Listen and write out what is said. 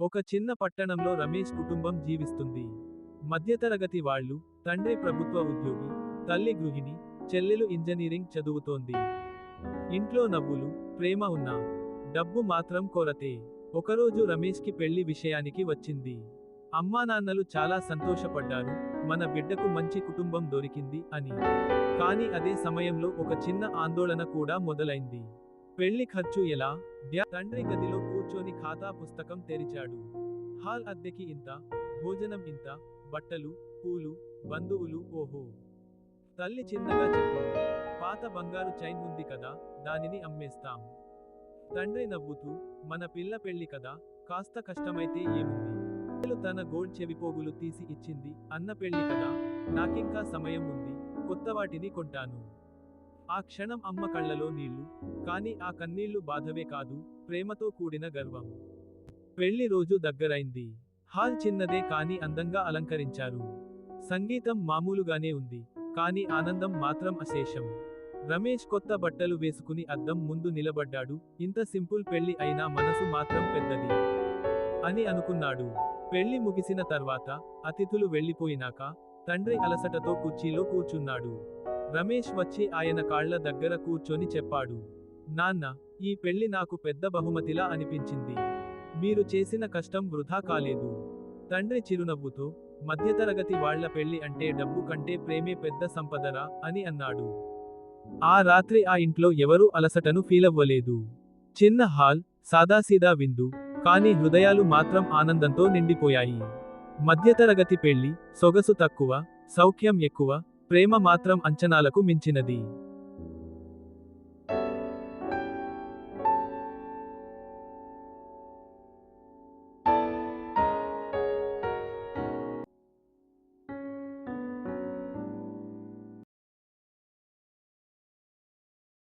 ఒక చిన్న పట్టణంలో రమేష్ కుటుంబం జీవిస్తుంది. మధ్యతరగతి వాళ్ళు తండ్రి ప్రభుత్వ ఉద్యోగి తల్లి గృహిణి చెల్లెలు ఇంజనీరింగ్ చదువుతోంది. ఇంట్లో నవ్వులు ప్రేమ ఉన్నా డబ్బు మాత్రం కొరతే ఒకరోజు రమేష్కి పెళ్ళి విషయానికి వచ్చింది. అమ్మానాన్నలు చాలా సంతోషపడ్డారు మన బిడ్డకు మంచి కుటుంబం దొరికింది అని. కానీ అదే సమయంలో ఒక చిన్న ఆందోళన కూడా మొదలైంది. పెళ్ళి ఖర్చు ఎలా? తండ్రి గదిలో కూర్చొని ఖాతా పుస్తకం తెరిచాడు. హాల్ అద్దెకి ఇంత భోజనం ఇంత బట్టలు పూలు బంధువులు ఓహో. తల్లి చిన్నగా చెప్పింది పాత బంగారు చైన్ ఉంది కదా దానిని అమ్మేస్తాం. తండ్రి నవ్వుతూ మన పిల్ల పెళ్ళి కదా కాస్త కష్టమైతే ఏముంది? తన గోల్డ్ చెవిపోగులు తీసి ఇచ్చింది అన్న పెళ్ళి కదా నాకింకా సమయం ఉంది కొత్త వాటిని కొంటాను. ఆ క్షణం అమ్మ కళ్ళలో నీళ్ళు కానీ ఆ కన్నీళ్ళు బాధవే కాదు ప్రేమతో కూడిన గర్వం. పెళ్ళి రోజు దగ్గరైంది. హాల్ చిన్నదే కానీ అందంగా అలంకరించారు. సంగీతం మామూలుగానే ఉంది కానీ ఆనందం మాత్రం అశేషం. రమేష్ కొత్త బట్టలు వేసుకుని అద్దం ముందు నిలబడ్డాడు ఇంత సింపుల్ పెళ్ళి అయినా మనసు మాత్రం పెద్దది. అని అనుకున్నాడు. పెళ్ళి ముగిసిన తర్వాత అతిథులు వెళ్ళిపోయినాక తండ్రి అలసటతో కుర్చీలో కూర్చున్నాడు. రమేష్ వచ్చి ఆయన కాళ్ళ దగ్గర కూర్చొని చెప్పాడు నాన్న ఈ పెళ్ళి నాకు పెద్ద బహుమతిలా అనిపించింది. మీరు చేసిన కష్టం వృధా కాలేదు. తండ్రి చిరునవ్వుతో మధ్యతరగతి వాళ్ళ పెళ్ళి అంటే డబ్బు కంటే ప్రేమే పెద్ద సంపదరా? అని అన్నాడు. ఆ రాత్రి ఆ ఇంట్లో ఎవరూ అలసటను ఫీలవ్వలేదు. చిన్న హాల్ సాదాసీదా విందు కానీ హృదయాలు మాత్రం ఆనందంతో నిండిపోయాయి. మధ్యతరగతి పెళ్ళి సొగసు తక్కువ సౌఖ్యం ఎక్కువ ప్రేమ మాత్రం అంచనాలకు మించినది.